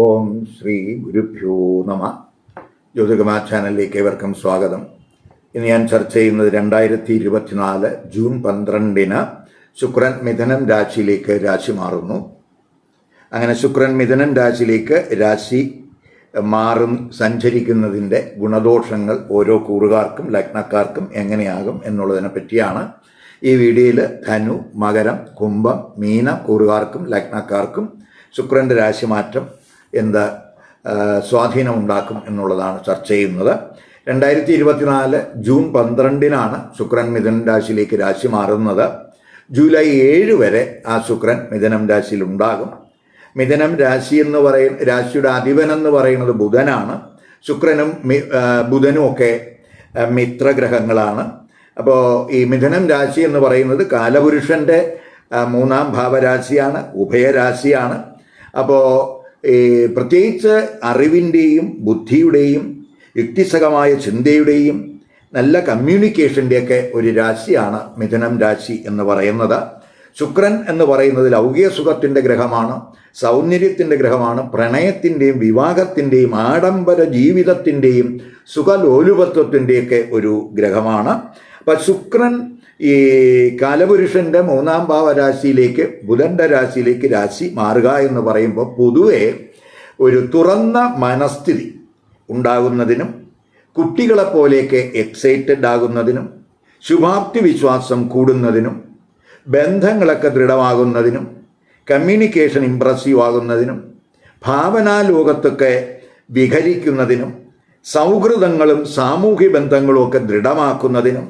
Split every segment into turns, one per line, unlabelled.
ഓം ശ്രീ ഗുരുഭ്യോ നമ. ജ്യോതികമാ ചാനലിലേക്ക് ഏവർക്കും സ്വാഗതം. ഇന്ന് ഞാൻ ചർച്ച ചെയ്യുന്നത് രണ്ടായിരത്തി ഇരുപത്തിനാല് ജൂൺ പന്ത്രണ്ടിന് ശുക്രൻ മിഥുനം രാശിയിലേക്ക് രാശി മാറുന്നു. അങ്ങനെ ശുക്രൻ മിഥുനം രാശിയിലേക്ക് രാശി മാറും സഞ്ചരിക്കുന്നതിന്റെ ഗുണദോഷങ്ങൾ ഓരോ കൂറുകാർക്കും ലഗ്നക്കാർക്കും എങ്ങനെയാകും എന്നുള്ളതിനെ പറ്റിയാണ് ഈ വീഡിയോയിൽ ധനു മകരം കുംഭം മീന കൂറുകാർക്കും ലഗ്നക്കാർക്കും ശുക്രന്റെ രാശിമാറ്റം എന്ത് ആ, സ്വാധീനം ഉണ്ടാക്കും എന്നുള്ളതാണ് ചർച്ച ചെയ്യുന്നത്. രണ്ടായിരത്തി ഇരുപത്തിനാല് ജൂൺ പന്ത്രണ്ടിനാണ് ശുക്രൻ മിഥുൻ രാശിയിലേക്ക് രാശി മാറുന്നത്. ജൂലൈ ഏഴ് വരെ ആ ശുക്രൻ മിഥുനം രാശിയിൽ ഉണ്ടാകും മിഥുനം രാശി എന്ന് പറയ രാശിയുടെ അധിപൻ എന്ന് പറയുന്നത് ബുധനാണ്. ശുക്രനും ബുധനും ഒക്കെ മിത്രഗ്രഹങ്ങളാണ്. അപ്പോൾ ഈ മിഥുനം രാശി എന്ന് പറയുന്നത് കാലപുരുഷന്റെ മൂന്നാം ഭാവരാശിയാണ് ഉഭയരാശിയാണ്. അപ്പോൾ പ്രത്യേകിച്ച് അറിവിന്റെയും ബുദ്ധിയുടെയും യുക്തിസഹമായ ചിന്തയുടെയും നല്ല കമ്മ്യൂണിക്കേഷന്റെയൊക്കെ ഒരു രാശിയാണ് മിഥുനം രാശി എന്ന് പറയുന്നത്. ശുക്രൻ എന്ന് പറയുന്നത് ലൗകിക സുഖത്തിന്റെ ഗ്രഹമാണ് സൗന്ദര്യത്തിന്റെ ഗ്രഹമാണ് പ്രണയത്തിന്റെയും വിവാഹത്തിന്റെയും ആഡംബര ജീവിതത്തിന്റെയും സുഖലോലുപത്വത്തിന്റെയൊക്കെ ഒരു ഗ്രഹമാണ്. അപ്പം ശുക്രൻ ഈ കാലപുരുഷന്റെ മൂന്നാം ഭാവരാശിയിലേക്ക് ബുധന്റെ രാശിയിലേക്ക് രാശി മാറുക എന്ന് പറയുമ്പോൾ പൊതുവെ ഒരു തുറന്ന മനസ്ഥിതി ഉണ്ടാകുന്നതിനും കുട്ടികളെപ്പോലെയൊക്കെ എക്സൈറ്റഡ് ആകുന്നതിനും ശുഭാപ്തി വിശ്വാസം കൂടുന്നതിനും ബന്ധങ്ങളൊക്കെ ദൃഢമാകുന്നതിനും കമ്മ്യൂണിക്കേഷൻ ഇംപ്രസീവ് ആകുന്നതിനും ഭാവനാ ലോകത്തൊക്കെ വിഹരിക്കുന്നതിനും സൗഹൃദങ്ങളും സാമൂഹ്യ ബന്ധങ്ങളും ഒക്കെ ദൃഢമാക്കുന്നതിനും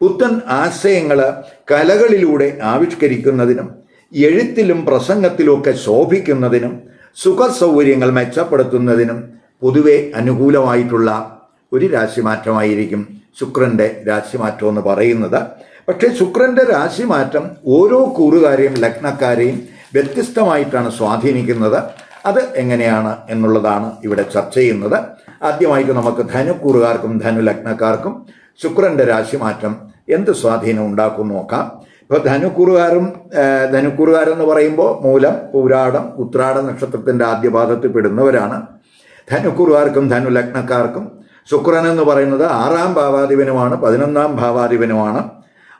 പുത്തൻ ആശയങ്ങൾ കലകളിലൂടെ ആവിഷ്കരിക്കുന്നതിനും എഴുത്തിലും പ്രസംഗത്തിലുമൊക്കെ ശോഭിക്കുന്നതിനും സുഖസൗകര്യങ്ങൾ മെച്ചപ്പെടുത്തുന്നതിനും പൊതുവെ അനുകൂലമായിട്ടുള്ള ഒരു രാശിമാറ്റമായിരിക്കും ശുക്രന്റെ രാശിമാറ്റം എന്ന് പറയുന്നത്. പക്ഷേ ശുക്രന്റെ രാശിമാറ്റം ഓരോ കൂറുകാരെയും ലഗ്നക്കാരെയും വ്യത്യസ്തമായിട്ടാണ് സ്വാധീനിക്കുന്നത്. അത് എങ്ങനെയാണ് എന്നുള്ളതാണ് ഇവിടെ ചർച്ച ചെയ്യുന്നത്. ആദ്യമായിട്ട് നമുക്ക് ധനുക്കൂറുകാർക്കും ധനു ലഗ്നക്കാർക്കും ശുക്രന്റെ രാശിമാറ്റം എന്ത് സ്വാധീനം ഉണ്ടാക്കും നോക്കാം. ഇപ്പോൾ ധനുക്കുറുകാരും ധനുക്കുറുകാരെന്ന് പറയുമ്പോൾ മൂലം പൂരാടം ഉത്രാട നക്ഷത്രത്തിന്റെ ആദ്യ പാദത്തിൽ പെടുന്നവരാണ്. ധനുക്കുറുകാർക്കും ധനുലഗ്നക്കാർക്കും ശുക്രൻ എന്ന് പറയുന്നത് ആറാം ഭാവാധിപനുമാണ് പതിനൊന്നാം ഭാവാധിപനുമാണ്.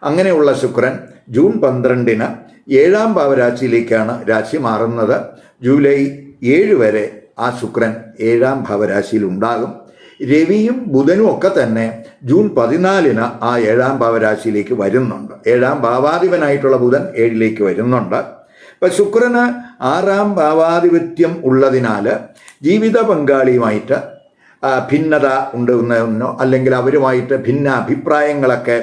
അങ്ങനെയുള്ള ശുക്രൻ ജൂൺ പന്ത്രണ്ടിന് ഏഴാം ഭാവരാശിയിലേക്കാണ് രാശി മാറുന്നത്. ജൂലൈ ഏഴ് വരെ ആ ശുക്രൻ ഏഴാം ഭാവരാശിയിൽ ഉണ്ടാകും രവിയും ബുധനും ഒക്കെ തന്നെ ജൂൺ പതിനാലിന് ആ ഏഴാം ഭാവരാശിയിലേക്ക് വരുന്നുണ്ട്. ഏഴാം ഭാവാധിപനായിട്ടുള്ള ബുധൻ ഏഴിലേക്ക് വരുന്നുണ്ട്. ഇപ്പം ശുക്രന് ആറാം ഭാവാധിപത്യം ഉള്ളതിനാൽ ജീവിത പങ്കാളിയുമായിട്ട് ഭിന്നത ഉണ്ടെന്നോ അല്ലെങ്കിൽ അവരുമായിട്ട് ഭിന്ന അഭിപ്രായങ്ങളൊക്കെ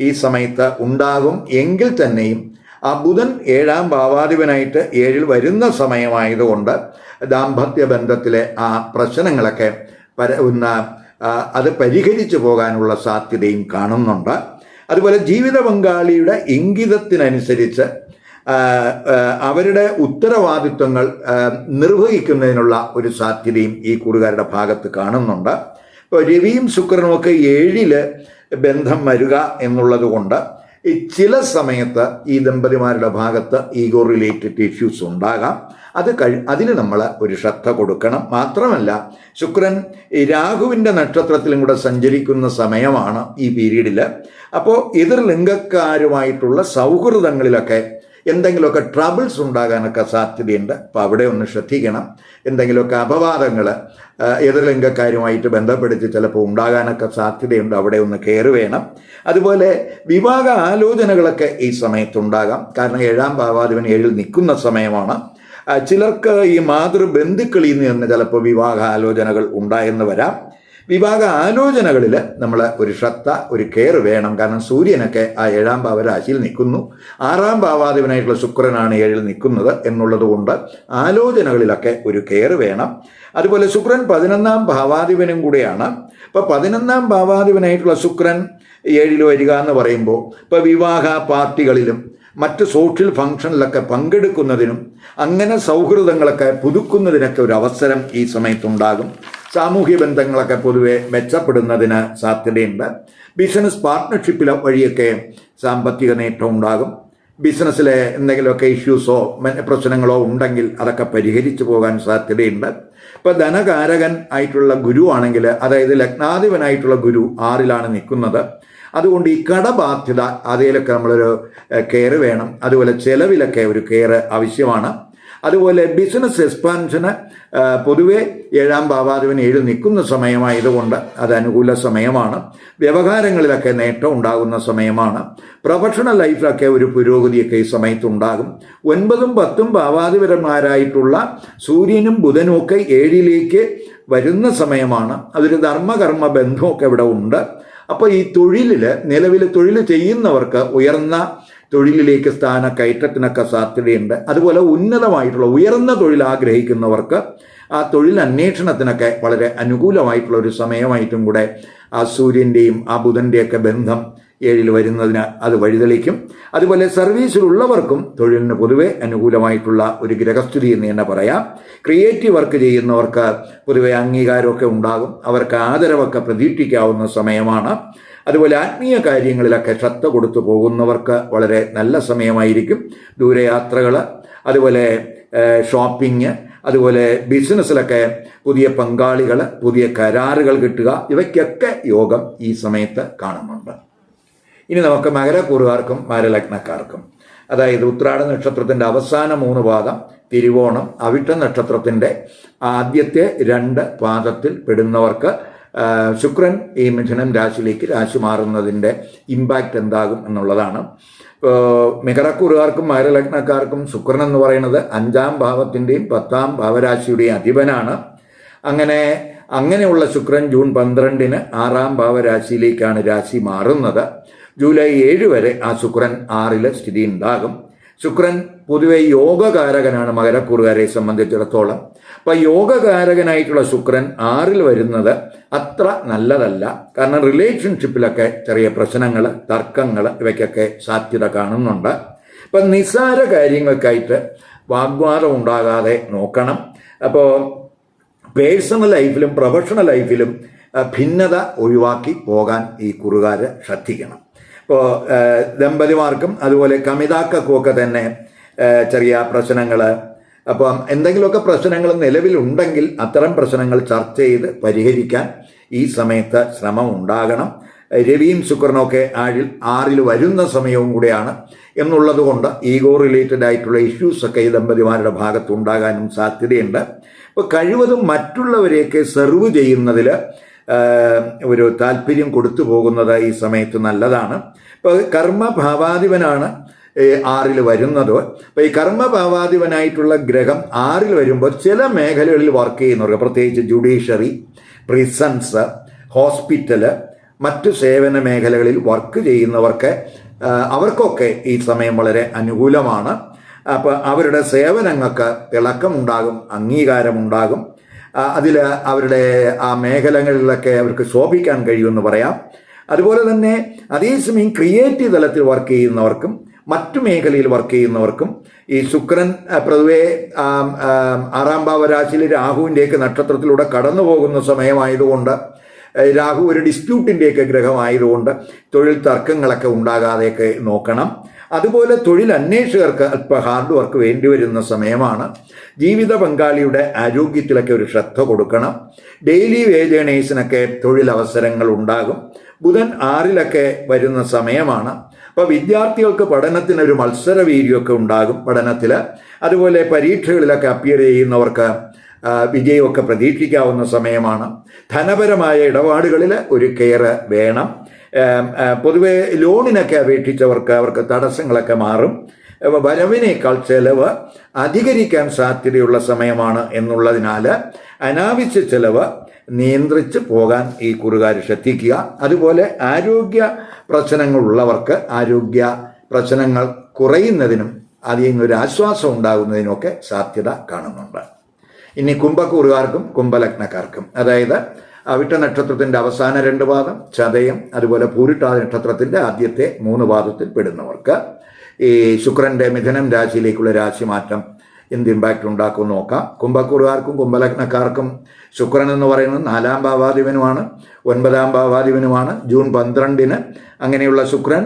ഈ സമയത്ത് ഉണ്ടാകും. എങ്കിൽ തന്നെയും ആ ബുധൻ ഏഴാം ഭാവാധിപനായിട്ട് ഏഴിൽ വരുന്ന സമയമായതുകൊണ്ട് ദാമ്പത്യ ബന്ധത്തിലെ ആ പ്രശ്നങ്ങളൊക്കെ പര അത് പരിഹരിച്ചു പോകാനുള്ള സാധ്യതയും കാണുന്നുണ്ട്. അതുപോലെ ജീവിത പങ്കാളിയുടെ ഇംഗിതത്തിനനുസരിച്ച് അവരുടെ ഉത്തരവാദിത്വങ്ങൾ നിർവഹിക്കുന്നതിനുള്ള ഒരു സാധ്യതയും ഈ കൂറുകാരുടെ ഭാഗത്ത് കാണുന്നുണ്ട്. ഇപ്പോൾ രവിയും ശുക്രനും ഒക്കെ ഏഴിൽ ബന്ധം വരിക എന്നുള്ളത് കൊണ്ട് ചില സമയത്ത് ഈ ദമ്പതിമാരുടെ ഭാഗത്ത് ഈഗോ റിലേറ്റഡ് ഇഷ്യൂസ് ഉണ്ടാകാം. അത് കഴി അതിന് നമ്മൾ ഒരു ശ്രദ്ധ കൊടുക്കണം. മാത്രമല്ല ശുക്രൻ രാഹുവിന്റെ നക്ഷത്രത്തിലും കൂടെ സഞ്ചരിക്കുന്ന സമയമാണ് ഈ പീരീഡിൽ അപ്പോൾ എതിർ ലിംഗക്കാരുമായിട്ടുള്ള സൗഹൃദങ്ങളിലൊക്കെ എന്തെങ്കിലുമൊക്കെ ട്രബിൾസ് ഉണ്ടാകാനൊക്കെ സാധ്യതയുണ്ട്. അപ്പോൾ അവിടെ ഒന്ന് ശ്രദ്ധിക്കണം. എന്തെങ്കിലുമൊക്കെ അപവാദങ്ങൾ എതിർലിംഗക്കാരുമായിട്ട് ബന്ധപ്പെടുത്തി ചിലപ്പോൾ ഉണ്ടാകാനൊക്കെ സാധ്യതയുണ്ട്. അവിടെ ഒന്ന് കെയർ വേണം. അതുപോലെ വിവാഹ ആലോചനകളൊക്കെ ഈ സമയത്തുണ്ടാകാം. കാരണം ഏഴാം ഭാവാധിപൻ ഏഴിൽ നിൽക്കുന്ന സമയമാണ്. ചിലർക്ക് ഈ മാതൃബന്ധുക്കളിൽ നിന്ന് തന്നെ ചിലപ്പോൾ വിവാഹ ആലോചനകൾ ഉണ്ടായെന്ന് വരാം. വിവാഹ ആലോചനകളിൽ നമ്മൾ ഒരു ശ്രദ്ധ ഒരു കെയർ വേണം. കാരണം സൂര്യനൊക്കെ ആ ഏഴാം ഭാവരാശിയിൽ നിൽക്കുന്നു. ആറാം ഭാവാധിപനായിട്ടുള്ള ശുക്രനാണ് ഏഴിൽ നിൽക്കുന്നത് എന്നുള്ളത് കൊണ്ട് ആലോചനകളിലൊക്കെ ഒരു കെയർ വേണം. അതുപോലെ ശുക്രൻ പതിനൊന്നാം ഭാവാധിപനും കൂടെയാണ്. ഇപ്പോൾ പതിനൊന്നാം ഭാവാധിപനായിട്ടുള്ള ശുക്രൻ ഏഴിൽ വരിക എന്ന് പറയുമ്പോൾ ഇപ്പോൾ വിവാഹ പാർട്ടികളിലും മറ്റ് സോഷ്യൽ ഫംഗ്ഷനിലൊക്കെ പങ്കെടുക്കുന്നതിനും അങ്ങനെ സൗഹൃദങ്ങളൊക്കെ പുതുക്കുന്നതിനൊക്കെ ഒരു അവസരം ഈ സമയത്തുണ്ടാകും. സാമൂഹ്യ ബന്ധങ്ങളൊക്കെ പൊതുവെ മെച്ചപ്പെടുന്നതിന് സാധ്യതയുണ്ട്. ബിസിനസ് പാർട്ട്ണർഷിപ്പിൽ വഴിയൊക്കെ സാമ്പത്തിക നേട്ടം ഉണ്ടാകും. ബിസിനസ്സിലെ എന്തെങ്കിലുമൊക്കെ ഇഷ്യൂസോ പ്രശ്നങ്ങളോ ഉണ്ടെങ്കിൽ അതൊക്കെ പരിഹരിച്ചു പോകാൻ സാധ്യതയുണ്ട്. ഇപ്പം ധനകാരകൻ ആയിട്ടുള്ള ഗുരു ആണെങ്കിൽ അതായത് ലഗ്നാധിപനായിട്ടുള്ള ഗുരു ആറിലാണ് നിൽക്കുന്നത്. അതുകൊണ്ട് ഈ കടബാധ്യത അതിലൊക്കെ നമ്മളൊരു കെയർ വേണം. അതുപോലെ ചെലവിലൊക്കെ ഒരു കെയർ ആവശ്യമാണ്. അതുപോലെ ബിസിനസ് എക്സ്പാൻഷന് പൊതുവെ ഏഴാം ഭാവാധിപൻ ഏഴ് നിൽക്കുന്ന സമയമായതുകൊണ്ട് അത് അനുകൂല സമയമാണ്. വ്യവഹാരങ്ങളിലൊക്കെ നേട്ടം ഉണ്ടാകുന്ന സമയമാണ്. പ്രൊഫഷണൽ ലൈഫിലൊക്കെ ഒരു പുരോഗതിയൊക്കെ ഈ സമയത്തുണ്ടാകും. ഒൻപതും പത്തും ഭാവാധിപരന്മാരായിട്ടുള്ള സൂര്യനും ബുധനും ഒക്കെ ഏഴിലേക്ക് വരുന്ന സമയമാണ്. അതൊരു ധർമ്മകർമ്മ ബന്ധമൊക്കെ ഇവിടെ ഉണ്ട്. അപ്പോൾ ഈ തൊഴിലിൽ നിലവിൽ തൊഴിൽ ചെയ്യുന്നവർക്ക് ഉയർന്ന തൊഴിലിലേക്ക് സ്ഥാന കയറ്റത്തിനൊക്കെ സാധ്യതയുണ്ട്. അതുപോലെ ഉന്നതമായിട്ടുള്ള ഉയർന്ന തൊഴിൽ ആഗ്രഹിക്കുന്നവർക്ക് ആ തൊഴിൽ അന്വേഷണത്തിനൊക്കെ വളരെ അനുകൂലമായിട്ടുള്ള ഒരു സമയമായിട്ടും കൂടെ ആ സൂര്യന്റെയും ആ ബുധന്റെയൊക്കെ ബന്ധം ഏഴിൽ വരുന്നതിന് അത് വഴിതെളിക്കും. അതുപോലെ സർവീസിലുള്ളവർക്കും തൊഴിലിന് പൊതുവെ അനുകൂലമായിട്ടുള്ള ഒരു ഗ്രഹസ്ഥിതി എന്ന് തന്നെ പറയാം. ക്രിയേറ്റീവ് വർക്ക് ചെയ്യുന്നവർക്ക് പൊതുവെ അംഗീകാരമൊക്കെ ഉണ്ടാകും. അവർക്ക് ആദരവൊക്കെ പ്രതീക്ഷിക്കാവുന്ന സമയമാണ്. അതുപോലെ ആത്മീയ കാര്യങ്ങളിലൊക്കെ ശ്രദ്ധ കൊടുത്തു പോകുന്നവർക്ക് വളരെ നല്ല സമയമായിരിക്കും. ദൂരയാത്രകൾ അതുപോലെ ഷോപ്പിംഗ് അതുപോലെ ബിസിനസ്സിലൊക്കെ പുതിയ പങ്കാളികൾ പുതിയ കരാറുകൾ കിട്ടുക ഇവയ്ക്കൊക്കെ യോഗം ഈ സമയത്ത് കാണുന്നുണ്ട്. ഇനി നമുക്ക് മകരക്കൂറുകാർക്കും മകരലഗ്നക്കാർക്കും അതായത് ഉത്രാട നക്ഷത്രത്തിന്റെ അവസാന മൂന്ന് പാദം തിരുവോണം അവിട്ട നക്ഷത്രത്തിന്റെ ആദ്യത്തെ രണ്ട് പാദത്തിൽ പെടുന്നവർക്ക് ശുക്രൻ ഈ മിഥുനം രാശിയിലേക്ക് രാശി മാറുന്നതിന്റെ ഇമ്പാക്റ്റ് എന്താകും എന്നുള്ളതാണ്. മികറക്കൂറുകാർക്കും മകരലഗ്നക്കാർക്കും ശുക്രൻ എന്ന് പറയുന്നത് അഞ്ചാം ഭാവത്തിന്റെയും പത്താം ഭാവരാശിയുടെയും അധിപനാണ്. അങ്ങനെ അങ്ങനെയുള്ള ശുക്രൻ ജൂൺ പന്ത്രണ്ടിന് ആറാം ഭാവരാശിയിലേക്കാണ് രാശി മാറുന്നത്. ജൂലൈ ഏഴ് വരെ ആ ശുക്രൻ ആറിൽ സ്ഥിതി ഉണ്ടാകും ശുക്രൻ പൊതുവെ യോഗകാരകനാണ് മകരക്കൂറുകാരെ സംബന്ധിച്ചിടത്തോളം. അപ്പം യോഗകാരകനായിട്ടുള്ള ശുക്രൻ ആറിൽ വരുന്നത് അത്ര നല്ലതല്ല. കാരണം റിലേഷൻഷിപ്പിലൊക്കെ ചെറിയ പ്രശ്നങ്ങൾ തർക്കങ്ങൾ ഇവയ്ക്കൊക്കെ സാധ്യത കാണുന്നുണ്ട്. ഇപ്പം നിസ്സാര കാര്യങ്ങൾക്കായിട്ട് വാഗ്വാദം ഉണ്ടാകാതെ നോക്കണം. അപ്പോൾ പേഴ്സണൽ ലൈഫിലും പ്രൊഫഷണൽ ലൈഫിലും ഭിന്നത ഒഴിവാക്കി പോകാൻ ഈ കുറുകാർ ശ്രദ്ധിക്കണം. ഇപ്പോൾ ദമ്പതിമാർക്കും അതുപോലെ കമിതാക്കൊക്കെ തന്നെ ചെറിയ പ്രശ്നങ്ങൾ അപ്പം എന്തെങ്കിലുമൊക്കെ പ്രശ്നങ്ങൾ നിലവിലുണ്ടെങ്കിൽ അത്തരം പ്രശ്നങ്ങൾ ചർച്ച ചെയ്ത് പരിഹരിക്കാൻ ഈ സമയത്ത് ശ്രമം ഉണ്ടാകണം. രവിയും ശുക്രനൊക്കെ ആഴിൽ ആറിൽ വരുന്ന സമയവും കൂടെയാണ് എന്നുള്ളത് കൊണ്ട് ഈഗോ റിലേറ്റഡ് ആയിട്ടുള്ള ഇഷ്യൂസൊക്കെ ഈ ദമ്പതിമാരുടെ ഭാഗത്ത് ഉണ്ടാകാനും സാധ്യതയുണ്ട്. അപ്പോൾ കഴിവതും മറ്റുള്ളവരെയൊക്കെ സെർവ് ചെയ്യുന്നതിൽ ഒരു താല്പര്യം കൊടുത്തു പോകുന്നത് ഈ സമയത്ത് നല്ലതാണ്. ഇപ്പോൾ കർമ്മഭാവാധിപനാണ് ആറിൽ വരുന്നത്. അപ്പോൾ ഈ കർമ്മഭാവാധിപനായിട്ടുള്ള ഗ്രഹം ആറിൽ വരുമ്പോൾ ചില മേഖലകളിൽ വർക്ക് ചെയ്യുന്നവർക്ക് പ്രത്യേകിച്ച് ജുഡീഷ്യറി പ്രിസൺസ് ഹോസ്പിറ്റൽ മറ്റു സേവന മേഖലകളിൽ വർക്ക് ചെയ്യുന്നവർക്ക് അവർക്കൊക്കെ ഈ സമയം വളരെ അനുകൂലമാണ്. അപ്പോൾ അവരുടെ സേവനങ്ങൾക്ക് തിളക്കമുണ്ടാകും അംഗീകാരമുണ്ടാകും. അതിൽ അവരുടെ ആ മേഖലകളിലൊക്കെ അവർക്ക് ശോഭിക്കാൻ കഴിയുമെന്ന് പറയാം. അതുപോലെ തന്നെ അതേസമയം ക്രിയേറ്റീവ് തലത്തിൽ വർക്ക് ചെയ്യുന്നവർക്കും മറ്റു മേഖലയിൽ വർക്ക് ചെയ്യുന്നവർക്കും ഈ ശുക്രൻ പൊതുവെ ആറാം ഭാവരാശിയിൽ രാഹുവിന്റെയൊക്കെ നക്ഷത്രത്തിലൂടെ കടന്നു പോകുന്ന സമയമായതുകൊണ്ട് രാഹു ഒരു ഡിസ്പ്യൂട്ടിന്റെയൊക്കെ ഗ്രഹമായതുകൊണ്ട് തൊഴിൽ തർക്കങ്ങളൊക്കെ ഉണ്ടാകാതെയൊക്കെ നോക്കണം. അതുപോലെ തൊഴിൽ അന്വേഷകർക്ക് അല്പ ഹാർഡ് വർക്ക് വേണ്ടി വരുന്ന സമയമാണ്. ജീവിത പങ്കാളിയുടെ ആരോഗ്യത്തിലൊക്കെ ഒരു ശ്രദ്ധ കൊടുക്കണം. ഡെയിലി വേജേണേഴ്സിനൊക്കെ തൊഴിലവസരങ്ങൾ ഉണ്ടാകും. ബുധൻ ആറിലൊക്കെ വരുന്ന സമയമാണ്. അപ്പോൾ വിദ്യാർത്ഥികൾക്ക് പഠനത്തിനൊരു മത്സര വീര്യമൊക്കെ ഉണ്ടാകും പഠനത്തിൽ അതുപോലെ പരീക്ഷകളിലൊക്കെ അപ്പിയർ ചെയ്യുന്നവർക്ക് വിജയമൊക്കെ പ്രതീക്ഷിക്കാവുന്ന സമയമാണ്. ധനപരമായ ഇടപാടുകളിൽ ഒരു കെയർ വേണം. പൊതുവേ ലോണിനൊക്കെ അപേക്ഷിച്ചവർക്ക് അവർക്ക് തടസ്സങ്ങളൊക്കെ മാറും. വരവിനേക്കാൾ ചെലവ് അധികരിക്കാൻ സാധ്യതയുള്ള സമയമാണ് എന്നുള്ളതിനാൽ അനാവശ്യ ചെലവ് നിയന്ത്രിച്ച് പോകാൻ ഈ കുറുകാർ ശ്രദ്ധിക്കുക. അതുപോലെ ആരോഗ്യ പ്രശ്നങ്ങളുള്ളവർക്ക് ആരോഗ്യ പ്രശ്നങ്ങൾ കുറയുന്നതിനും അതിൽ നിന്നൊരു ആശ്വാസം ഉണ്ടാകുന്നതിനൊക്കെ സാധ്യത കാണുന്നുണ്ട്. ഇനി കുംഭക്കൂറുകാർക്കും കുംഭലഗ്നക്കാർക്കും അതായത് അവിട്ട നക്ഷത്രത്തിന്റെ അവസാന രണ്ട് പാദം ചതയം അതുപോലെ പൂരിട്ടാതി നക്ഷത്രത്തിന്റെ ആദ്യത്തെ മൂന്ന് പാദത്തിൽ പെടുന്നവർക്ക് ഈ ശുക്രന്റെ മിഥുനം രാശിയിലേക്കുള്ള രാശിമാറ്റം എന്ത് ഇമ്പാക്റ്റ് ഉണ്ടാക്കും നോക്കാം. കുംഭക്കൂറുകാർക്കും കുംഭലഗ്നക്കാർക്കും ശുക്രൻ എന്ന് പറയുന്നത് നാലാം ഭാവാധിപനുമാണ് ഒൻപതാം ഭാവാധിപനുമാണ് ജൂൺ പന്ത്രണ്ടിന് അങ്ങനെയുള്ള ശുക്രൻ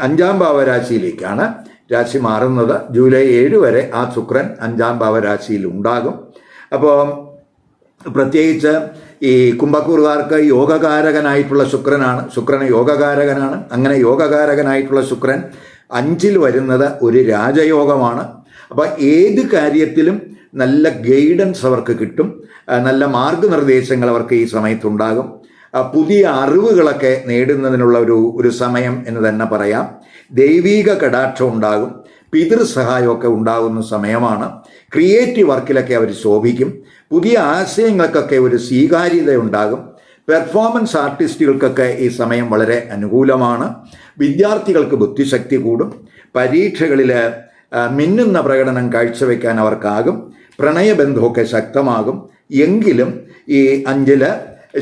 അഞ്ചാം ഭാവരാശിയിലേക്കാണ് രാശി മാറുന്നത്. ജൂലൈ ഏഴ് വരെ ആ ശുക്രൻ അഞ്ചാം ഭാവരാശിയിൽ ഉണ്ടാകും. അപ്പോൾ പ്രത്യേകിച്ച് ഈ കുംഭക്കൂറുകാർക്ക് യോഗകാരകനായിട്ടുള്ള ശുക്രനാണ്. ശുക്രൻ യോഗകാരകനാണ്. അങ്ങനെ യോഗകാരകനായിട്ടുള്ള ശുക്രൻ അഞ്ചിൽ വരുന്നത് ഒരു രാജയോഗമാണ്. അപ്പോൾ ഏത് കാര്യത്തിലും നല്ല ഗൈഡൻസ് അവർക്ക് കിട്ടും. നല്ല മാർഗനിർദ്ദേശങ്ങൾ അവർക്ക് ഈ സമയത്തുണ്ടാകും. പുതിയ അറിവുകളൊക്കെ നേടുന്നതിനുള്ള ഒരു ഒരു സമയം എന്ന് തന്നെ പറയാം. ദൈവീക കടാക്ഷം ഉണ്ടാകും. പിതൃസഹായമൊക്കെ ഉണ്ടാകുന്ന സമയമാണ്. ക്രിയേറ്റീവ് വർക്കിലൊക്കെ അവർ ശോഭിക്കും. പുതിയ ആശയങ്ങൾക്കൊക്കെ ഒരു സ്വീകാര്യത ഉണ്ടാകും. പെർഫോമൻസ് ആർട്ടിസ്റ്റുകൾക്കൊക്കെ ഈ സമയം വളരെ അനുകൂലമാണ്. വിദ്യാർത്ഥികൾക്ക് ബുദ്ധിശക്തി കൂടും. പരീക്ഷകളിൽ മിന്നുന്ന പ്രകടനം കാഴ്ചവെക്കാൻ അവർക്കാകും. പ്രണയബന്ധമൊക്കെ ശക്തമാകും. എങ്കിലും ഈ അഞ്ചിൽ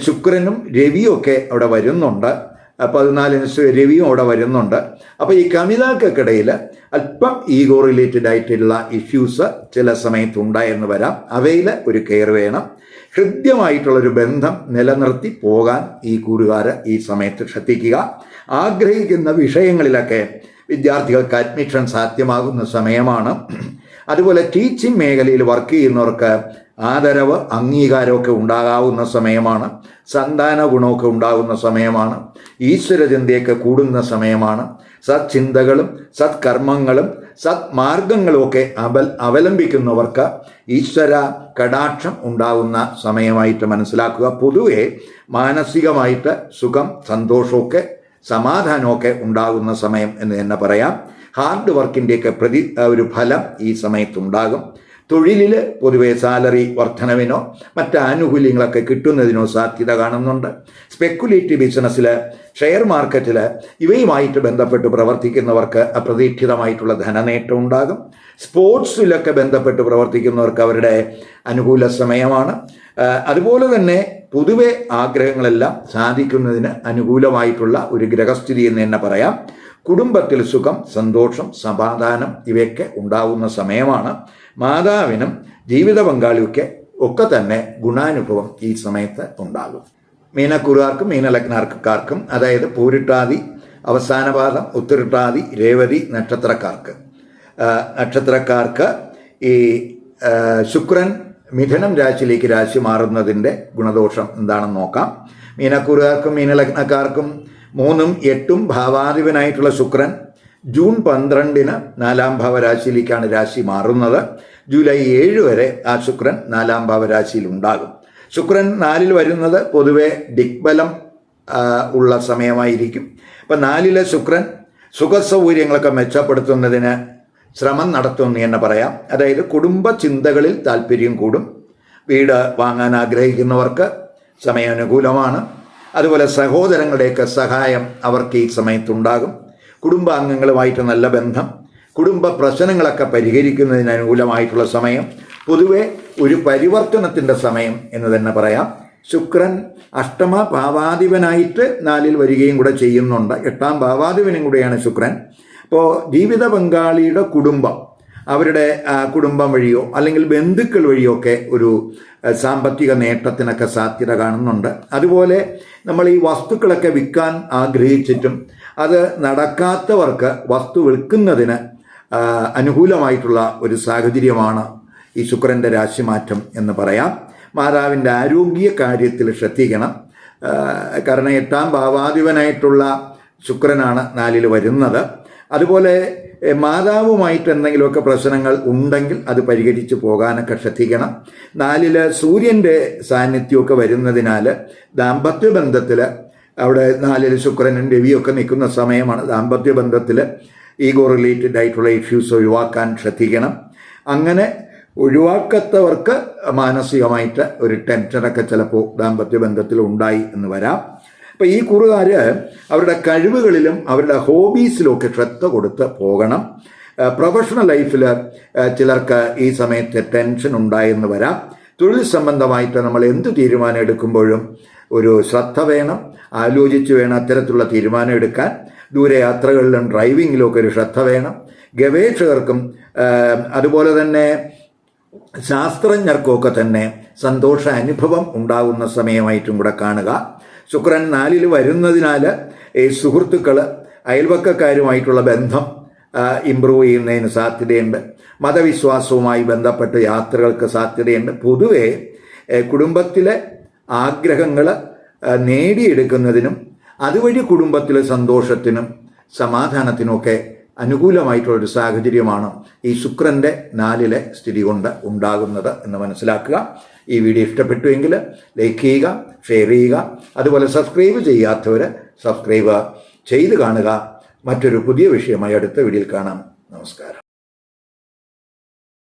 ശുക്രനും രവിയും ഒക്കെ അവിടെ വരുന്നുണ്ട്. പതിനാലിന് രവിയും അവിടെ വരുന്നുണ്ട്. അപ്പോൾ ഈ കമിതാക്കൾക്കിടയിൽ അല്പം ഈഗോ റിലേറ്റഡ് ആയിട്ടുള്ള ഇഷ്യൂസ് ചില സമയത്ത് ഉണ്ടായെന്ന് വരാം. അവയിൽ ഒരു കെയർ വേണം. ഹൃദ്യമായിട്ടുള്ളൊരു ബന്ധം നിലനിർത്തി പോകാൻ ഈ കൂറുകാർ ഈ സമയത്ത് ശ്രദ്ധിക്കുക. ആഗ്രഹിക്കുന്ന വിഷയങ്ങളിലൊക്കെ വിദ്യാർത്ഥികൾക്ക് അഡ്മിഷൻ സാധ്യമാകുന്ന സമയമാണ്. അതുപോലെ ടീച്ചിങ് മേഖലയിൽ വർക്ക് ചെയ്യുന്നവർക്ക് ആദരവ് അംഗീകാരമൊക്കെ ഉണ്ടാകാവുന്ന സമയമാണ്. സന്താന ഗുണമൊക്കെ ഉണ്ടാകുന്ന സമയമാണ്. ഈശ്വരചിന്തയൊക്കെ കൂടുന്ന സമയമാണ്. സത്ചിന്തകളും സത്കർമ്മങ്ങളും സത്മാർഗങ്ങളും ഒക്കെ അവൽ അവലംബിക്കുന്നവർക്ക് ഈശ്വര കടാക്ഷം ഉണ്ടാകുന്ന സമയമായിട്ട് മനസ്സിലാക്കുക. പൊതുവെ മാനസികമായിട്ട് സുഖം സന്തോഷമൊക്കെ സമാധാനമൊക്കെ ഉണ്ടാകുന്ന സമയം എന്ന് തന്നെ പറയാം. ഹാർഡ് വർക്കിന്റെയൊക്കെ പ്രതി ഒരു ഫലം ഈ സമയത്തുണ്ടാകും. തൊഴിലിൽ പൊതുവെ സാലറി വർധനവിനോ മറ്റ് ആനുകൂല്യങ്ങളൊക്കെ കിട്ടുന്നതിനോ സാധ്യത കാണുന്നുണ്ട്. സ്പെക്കുലേറ്റീവ് ബിസിനസ്സിൽ ഷെയർ മാർക്കറ്റിൽ ഇവയുമായിട്ട് ബന്ധപ്പെട്ട് പ്രവർത്തിക്കുന്നവർക്ക് അപ്രതീക്ഷിതമായിട്ടുള്ള ധനനേട്ടം ഉണ്ടാകും. സ്പോർട്സിലൊക്കെ ബന്ധപ്പെട്ട് പ്രവർത്തിക്കുന്നവർക്ക് അവരുടെ അനുകൂല സമയമാണ്. അതുപോലെ തന്നെ പൊതുവെ ആഗ്രഹങ്ങളെല്ലാം സാധിക്കുന്നതിന് അനുകൂലമായിട്ടുള്ള ഒരു ഗ്രഹസ്ഥിതി എന്ന് തന്നെ പറയാം. കുടുംബത്തിൽ സുഖം സന്തോഷം സമാധാനം ഇവയൊക്കെ ഉണ്ടാവുന്ന സമയമാണ്. മാതാവിനും ജീവിത പങ്കാളിയൊക്കെ ഒക്കെ തന്നെ ഗുണാനുഭവം ഈ സമയത്ത് ഉണ്ടാകും. മീനക്കുറുകാർക്കും മീനലഗ്നാർക്കാർക്കും അതായത് പൂരിട്ടാതി അവസാനപാദം ഉത്തിരിട്ടാതി രേവതി നക്ഷത്രക്കാർക്ക്. നക്ഷത്രക്കാർക്ക് ഈ ശുക്രൻ മിഥുനം രാശിയിലേക്ക് രാശി മാറുന്നതിന്റെ ഗുണദോഷം എന്താണെന്ന് നോക്കാം. മീനക്കുറുകാർക്കും മീനലഗ്നക്കാർക്കും മൂന്നും എട്ടും ഭാവാധിപനായിട്ടുള്ള ശുക്രൻ ജൂൺ പന്ത്രണ്ടിന് നാലാം ഭാവരാശിയിലേക്കാണ് രാശി മാറുന്നത്. ജൂലൈ ഏഴ് വരെ ആ ശുക്രൻ നാലാം ഭാവരാശിയിൽ ഉണ്ടാകും. ശുക്രൻ നാലിൽ വരുന്നത് പൊതുവെ ദിഗ്ബലം ഉള്ള സമയമായിരിക്കും. അപ്പം നാലിലെ ശുക്രൻ സുഖസൗകര്യങ്ങളൊക്കെ മെച്ചപ്പെടുത്തുന്നതിന് ശ്രമം നടത്തുമെന്ന് തന്നെ പറയാം. അതായത് കുടുംബ ചിന്തകളിൽ താല്പര്യം കൂടും. വീട് വാങ്ങാൻ ആഗ്രഹിക്കുന്നവർക്ക് സമയം അനുകൂലമാണ് അതുപോലെ സഹോദരങ്ങളുടെയൊക്കെ സഹായം അവർക്ക് ഈ സമയത്തുണ്ടാകും. കുടുംബാംഗങ്ങളുമായിട്ട് നല്ല ബന്ധം. കുടുംബ പ്രശ്നങ്ങളൊക്കെ പരിഹരിക്കുന്നതിന് അനുകൂലമായിട്ടുള്ള സമയം. പൊതുവെ ഒരു പരിവർത്തനത്തിന്റെ സമയം എന്ന് തന്നെ പറയാം. ശുക്രൻ അഷ്ടമ ഭാവാധിപനായിട്ട് നാലിൽ വരികയും കൂടെ ചെയ്യുന്നുണ്ട്. എട്ടാം ഭാവാധിപനും കൂടെയാണ് ശുക്രൻ. അപ്പോൾ ജീവിത പങ്കാളിയുടെ കുടുംബം. അവരുടെ കുടുംബം വഴിയോ അല്ലെങ്കിൽ ബന്ധുക്കൾ വഴിയോ ഒക്കെ ഒരു സാമ്പത്തിക നേട്ടത്തിനൊക്കെ സാധ്യത കാണുന്നുണ്ട്. അതുപോലെ നമ്മൾ ഈ വസ്തുക്കളൊക്കെ വിൽക്കാൻ ആഗ്രഹിച്ചിട്ടും അത് നടക്കാത്തവർക്ക് വസ്തു വിൽക്കുന്നതിന് അനുകൂലമായിട്ടുള്ള ഒരു സാഹചര്യമാണ് ഈ ശുക്രന്റെ രാശിമാറ്റം എന്ന് പറയാം. മാതാവിന്റെ ആരോഗ്യ കാര്യത്തിൽ ശ്രദ്ധിക്കണം. കാരണം എട്ടാം ഭാവാധിപനായിട്ടുള്ള ശുക്രനാണ് നാലിൽ വരുന്നത്. അതുപോലെ മാതാവുമായിട്ട് എന്തെങ്കിലുമൊക്കെ പ്രശ്നങ്ങൾ ഉണ്ടെങ്കിൽ അത് പരിഹരിച്ചു പോകാനൊക്കെ ശ്രദ്ധിക്കണം. നാലിൽ സൂര്യന്റെ സാന്നിധ്യമൊക്കെ വരുന്നതിനാൽ ദാമ്പത്യ ബന്ധത്തിൽ അവിടെ നാലിൽ ശുക്രനും രവിയൊക്കെ നിൽക്കുന്ന സമയമാണ് ദാമ്പത്യ ബന്ധത്തിൽ ഈഗോ റിലേറ്റഡ് ആയിട്ടുള്ള ഇഷ്യൂസ് ഒഴിവാക്കാൻ ശ്രദ്ധിക്കണം. അങ്ങനെ ഒഴിവാക്കാത്തവർക്ക് മാനസികമായിട്ട് ഒരു ടെൻഷനൊക്കെ ചിലപ്പോൾ ദാമ്പത്യ ബന്ധത്തിൽ ഉണ്ടായി എന്ന് വരാം. അപ്പോൾ ഈ കുറുകാർ അവരുടെ കഴിവുകളിലും അവരുടെ ഹോബീസിലുമൊക്കെ ശ്രദ്ധ കൊടുത്ത് പോകണം. പ്രൊഫഷണൽ ലൈഫിൽ ചിലർക്ക് ഈ സമയത്ത് ടെൻഷൻ ഉണ്ടായെന്ന് വരാം. തൊഴിൽ സംബന്ധമായിട്ട് നമ്മൾ എന്ത് തീരുമാനം എടുക്കുമ്പോഴും ഒരു ശ്രദ്ധ വേണം. ആലോചിച്ച് വേണം അത്തരത്തിലുള്ള തീരുമാനം എടുക്കാൻ. ദൂരയാത്രകളിലും ഡ്രൈവിങ്ങിലും ഒക്കെ ഒരു ശ്രദ്ധ വേണം. ഗവേഷകർക്കും അതുപോലെ തന്നെ ശാസ്ത്രജ്ഞർക്കൊക്കെ തന്നെ സന്തോഷ അനുഭവം ഉണ്ടാകുന്ന സമയമായിട്ടും കൂടെ കാണുക. ശുക്രൻ നാലിൽ വരുന്നതിനാൽ ഈ സുഹൃത്തുക്കൾ അയൽവക്കക്കാരുമായിട്ടുള്ള ബന്ധം ഇമ്പ്രൂവ് ചെയ്യുന്നതിന് സാധ്യതയുണ്ട്. മതവിശ്വാസവുമായി ബന്ധപ്പെട്ട് യാത്രകൾക്ക് സാധ്യതയുണ്ട്. പൊതുവെ കുടുംബത്തിലെ ആഗ്രഹങ്ങൾ നേടിയെടുക്കുന്നതിനും അതുവഴി കുടുംബത്തിലെ സന്തോഷത്തിനും സമാധാനത്തിനുമൊക്കെ അനുകൂലമായിട്ടുള്ളൊരു സാഹചര്യമാണ് ഈ ശുക്രന്റെ നാലിലെ സ്ഥിതി കൊണ്ട് ഉണ്ടാകുന്നത് എന്ന് മനസ്സിലാക്കുക. ഈ വീഡിയോ ഇഷ്ടപ്പെട്ടു എങ്കിൽ ലൈക്ക് ചെയ്യുക ഷെയർ ചെയ്യുക. അതുപോലെ സബ്സ്ക്രൈബ് ചെയ്യാത്തവർ സബ്സ്ക്രൈബ് ചെയ്ത് കാണുക. മറ്റൊരു പുതിയ വിഷയമായി അടുത്ത വീഡിയോയിൽ കാണാം. നമസ്കാരം.